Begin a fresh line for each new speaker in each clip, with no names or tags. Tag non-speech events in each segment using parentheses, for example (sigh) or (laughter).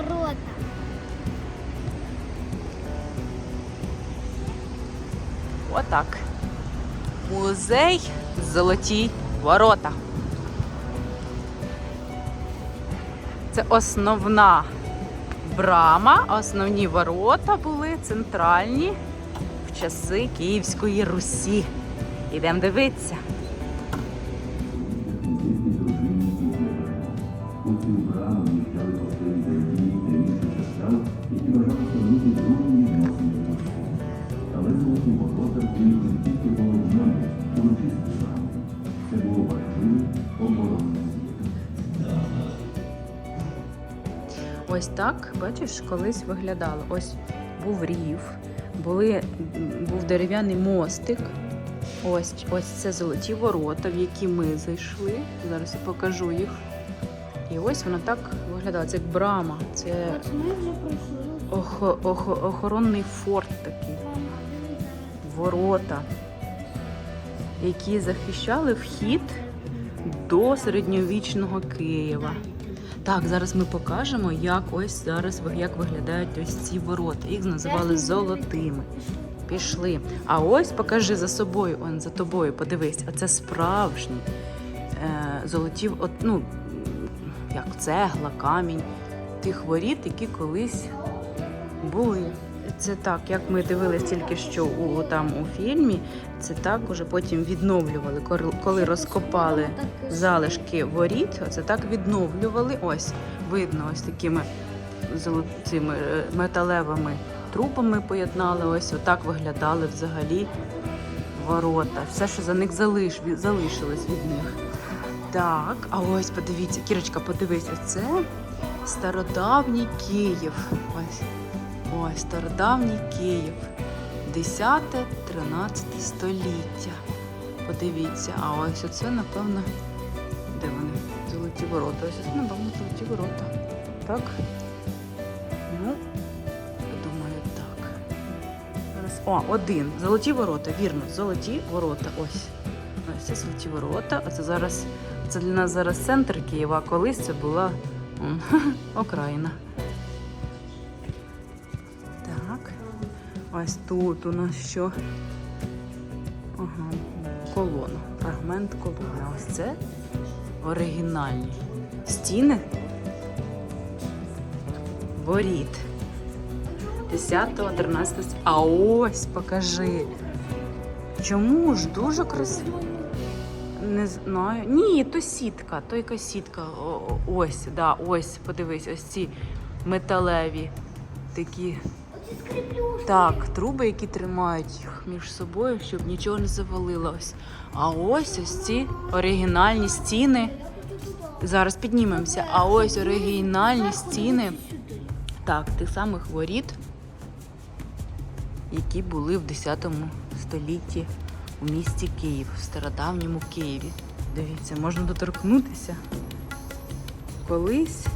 ворота.
Отак. Музей Золоті ворота. Це основна брама, основні ворота були центральні в часи Київської Русі. Ідемо дивитися. Ось так, бачиш, колись виглядало. Ось був рів, були, був дерев'яний мостик. Ось, ось це золоті ворота, в які ми зайшли. Зараз я покажу їх. І ось воно так виглядало. Це як брама, це охо, охо, охоронний форт такий, ворота, які захищали вхід до середньовічного Києва. Так, зараз ми покажемо, як ось зараз як виглядають ось ці ворота. Їх називали золотими. Пішли. А ось покажи за собою, он за тобою, подивись, а це справжні е, золоті, от, ну, як цегла, камінь тих воріт, які колись були. Це так, як ми дивились тільки що у там у фільмі, це так уже потім відновлювали. Коли розкопали залишки воріт, це так відновлювали. Ось видно, ось такими золотими е, металевими трупами поєднали. Ось отак виглядали взагалі ворота. Все, що за них залиш, залишилось від них. Так, а ось подивіться, Кірочка, подивись, це стародавній Київ. Ось. Ось стародавній Київ. 10-13 століття. Подивіться, а ось оце, напевно, де вони? Золоті ворота. Ось це, напевно, золоті ворота. Так? Ну, я думаю, так. О, один. Золоті ворота, вірно, золоті ворота. Ось. Ось це золоті ворота. А це зараз це для нас зараз центр Києва, а колись це була м, (laughs) окраїна. Ось тут у нас що? Ага, колона. Фрагмент колони. Ось це оригінальні стіни. Воріт. 10-13 А ось покажи. Чому ж дуже красиво? Не знаю. Ні, то сітка, то якась сітка. Ось, да, ось, подивись, ось ці металеві такі. Так, труби, які тримають їх між собою, щоб нічого не завалилось. А ось ось ці оригінальні стіни. Зараз піднімемося. А ось оригінальні стіни. Так, тих самих воріт, які були в 10 столітті у місті Київ, в стародавньому Києві. Дивіться, можна доторкнутися. Колись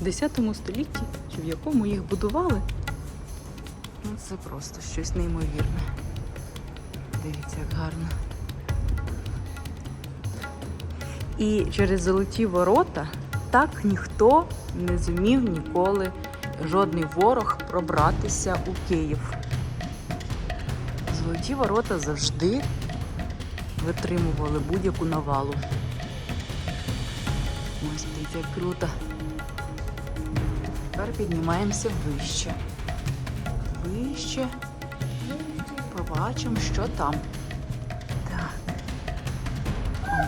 в 10 столітті, чи в якому їх будували. Це просто щось неймовірне. Дивіться, як гарно. І через золоті ворота так ніхто не зумів ніколи, жодний ворог пробратися у Київ. Золоті ворота завжди витримували будь-яку навалу. Ось дивіться, як круто. Тепер піднімаємося вище. Вище. Побачимо, що там. Так.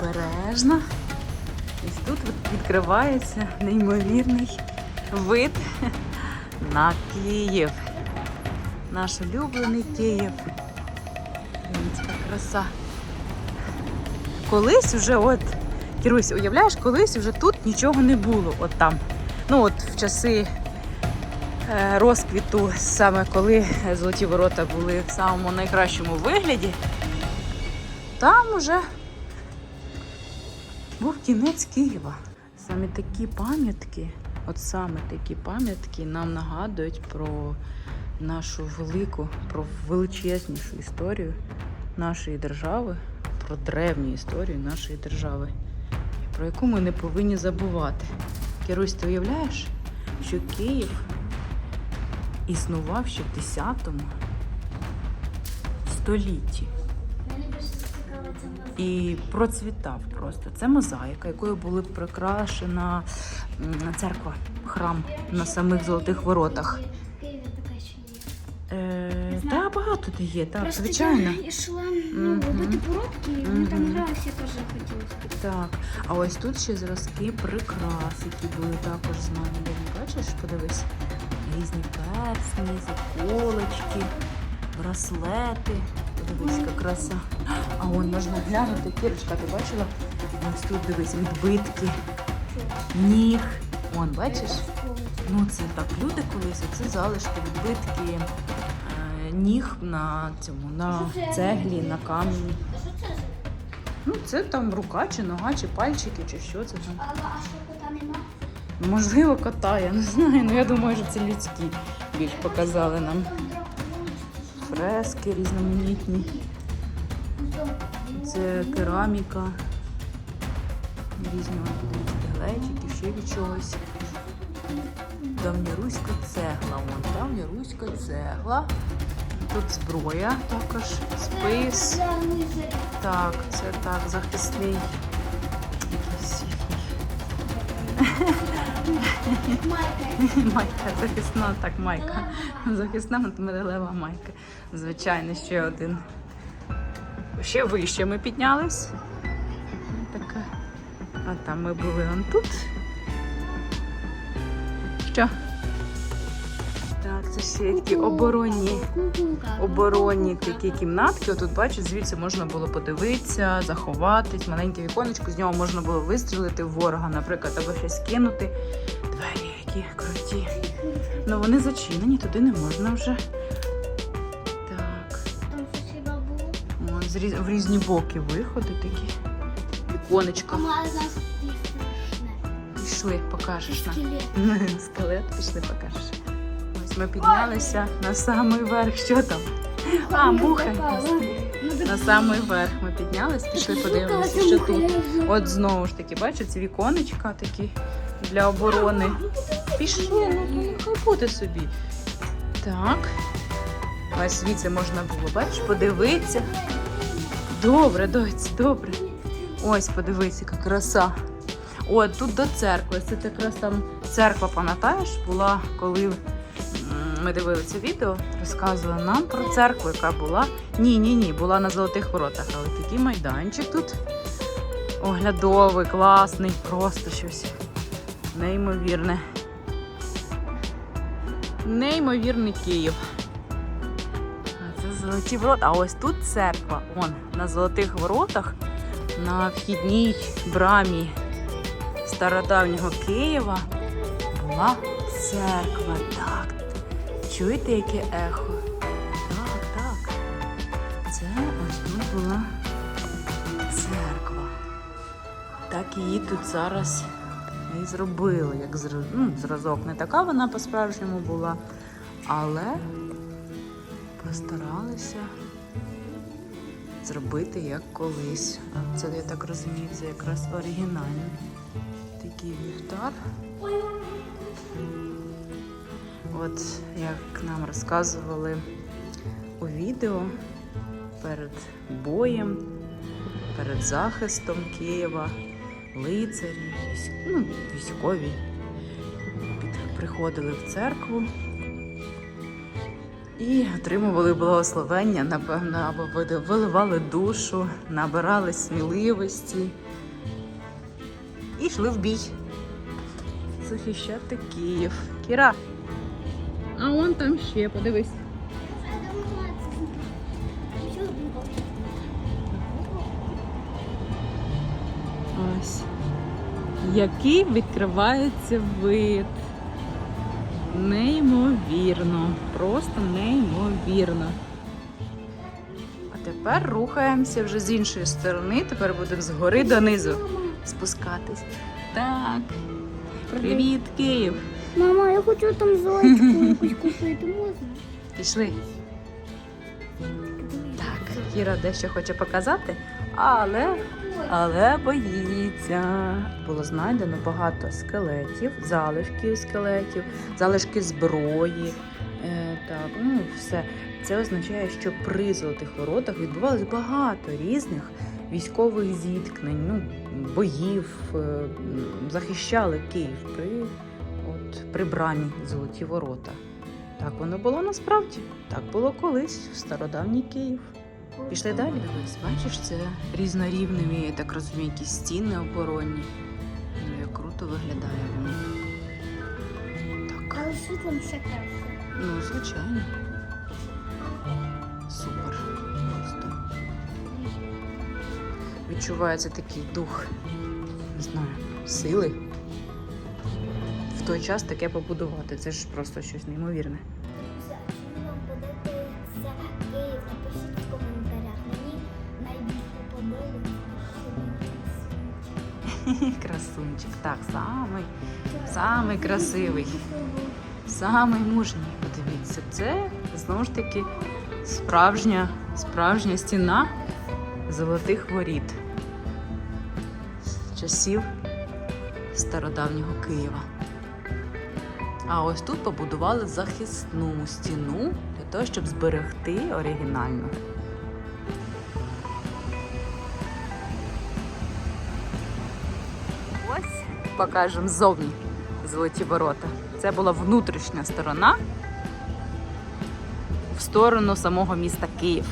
Обережно. Ось тут відкривається неймовірний вид на Київ. Наш улюблений Київ. Дивіться, краса. Колись уже, от, Кірусь, уявляєш, колись вже тут нічого не було. От там. Ну от в часи розквіту, саме коли золоті ворота були в самому найкращому вигляді, там уже був кінець Києва. Саме такі пам'ятки, от саме такі пам'ятки нам нагадують про нашу велику, про величезнішу історію нашої держави, про древню історію нашої держави, про яку ми не повинні забувати. Кірусь, ти уявляєш? що Київ існував ще в 10 столітті і процвітав просто. Це мозаїка, якою були прикрашена церква, храм на самих золотих воротах. Е, та багато де є, так,
Просто
звичайно.
я йшла ну, робити породки, і вони там гралися, теж хотілося.
Так, а ось тут ще зразки прикрас, які були також знамені. Бачиш, подивись, різні персні, заколочки, браслети. Подивись, яка краса. А он можна глянути, Кірочка, ти бачила? Ось тут дивись, відбитки, ніг. Вон, бачиш? Ну це так, люди колись, це залишки, відбитки е, ніг на цьому, на цеглі, на камені. Ну, це там рука чи нога, чи пальчики, чи що це там.
А, що кота нема?
Можливо, кота, я не знаю. Ну я думаю, що це людські більш показали нам. Фрески різноманітні. Це кераміка. Різні глечики, ще від чогось. Давньоруська цегла. Вон, давньоруська цегла. Тут зброя також, спис. Так, це так, захисний.
Майка.
Захисна, так, майка. Захисна мерелева майка. Звичайно, ще один. Ще вище ми піднялись. Така. А там ми були он тут. Що? Це ще такі оборонні. Оборонні такі кімнатки. Отут бачиш, звідси можна було подивитися, заховатись, маленьке віконечко, з нього можна було вистрілити в ворога, наприклад, або щось кинути. Двері, які круті. Ну вони зачинені, туди не можна вже. Так. О, в різні боки виходи такі. Віконечко. Пішли, покажеш нам.
Скелет.
Скелет, пішли, покажеш. Ми піднялися на самий верх. Що там? А, муха. На самий верх ми піднялись, пішли подивимося, що тут. От знову ж таки, бачите, віконечка такі для оборони. Пішли, ну ну, нехай буде собі. Так. Ось звідси можна було, бачиш, подивитися. Добре, доць, добре. Ось, подивись, яка краса. О, тут до церкви. Це якраз там церква, пам'ятаєш, була, коли ми дивилися відео, розказували нам про церкву, яка була. Ні, ні, ні, була на золотих воротах, але такий майданчик тут оглядовий, класний, просто щось неймовірне. Неймовірний Київ. Це золоті ворота. А ось тут церква. Он на золотих воротах, на вхідній брамі стародавнього Києва була церква. Так. Чуєте, яке ехо? Так, так. Це ось тут була церква. Так її тут зараз і зробили, як ну, зразок. Не така вона по-справжньому була, але постаралися зробити як колись. Це, я так розумію, це якраз оригінальний такий вівтар. От як нам розказували у відео перед боєм, перед захистом Києва, лицарі, ну, військові приходили в церкву і отримували благословення, напевно, або виливали душу, набирали сміливості і йшли в бій. Захищати Київ. Кіра. А вон там ще, подивись. Ось. Який відкривається вид. Неймовірно. Просто неймовірно. А тепер рухаємося вже з іншої сторони. Тепер будемо згори донизу спускатись. Так. Привіт, Київ!
Мама, я хочу там зайчику якусь купити, можна?
Пішли. Так, Кіра дещо хоче показати, але але боїться. Було знайдено багато скелетів, залишків скелетів, залишки зброї. Е, так, ну все. Це означає, що при золотих воротах відбувалось багато різних військових зіткнень, ну, боїв, е, захищали Київ при, при брамі Золоті ворота. Так воно було насправді. Так було колись в стародавній Київ. Пішли далі. Бачиш, це різнорівневі, я так розумію, якісь стіни оборонні. Ну, як круто виглядає воно. Так,
Але світлом ще краще.
ну, звичайно. Супер. Просто. Відчувається такий дух, не знаю, сили. Той час таке побудувати. Це ж просто щось неймовірне. (laughs) Красунчик. Так, самий, самий красивий, самий мужній. Подивіться, це знову ж таки справжня, справжня стіна золотих воріт з часів стародавнього Києва. А ось тут побудували захисну стіну для того, щоб зберегти оригінальну. Ось покажемо ззовні золоті ворота. Це була внутрішня сторона в сторону самого міста Київ.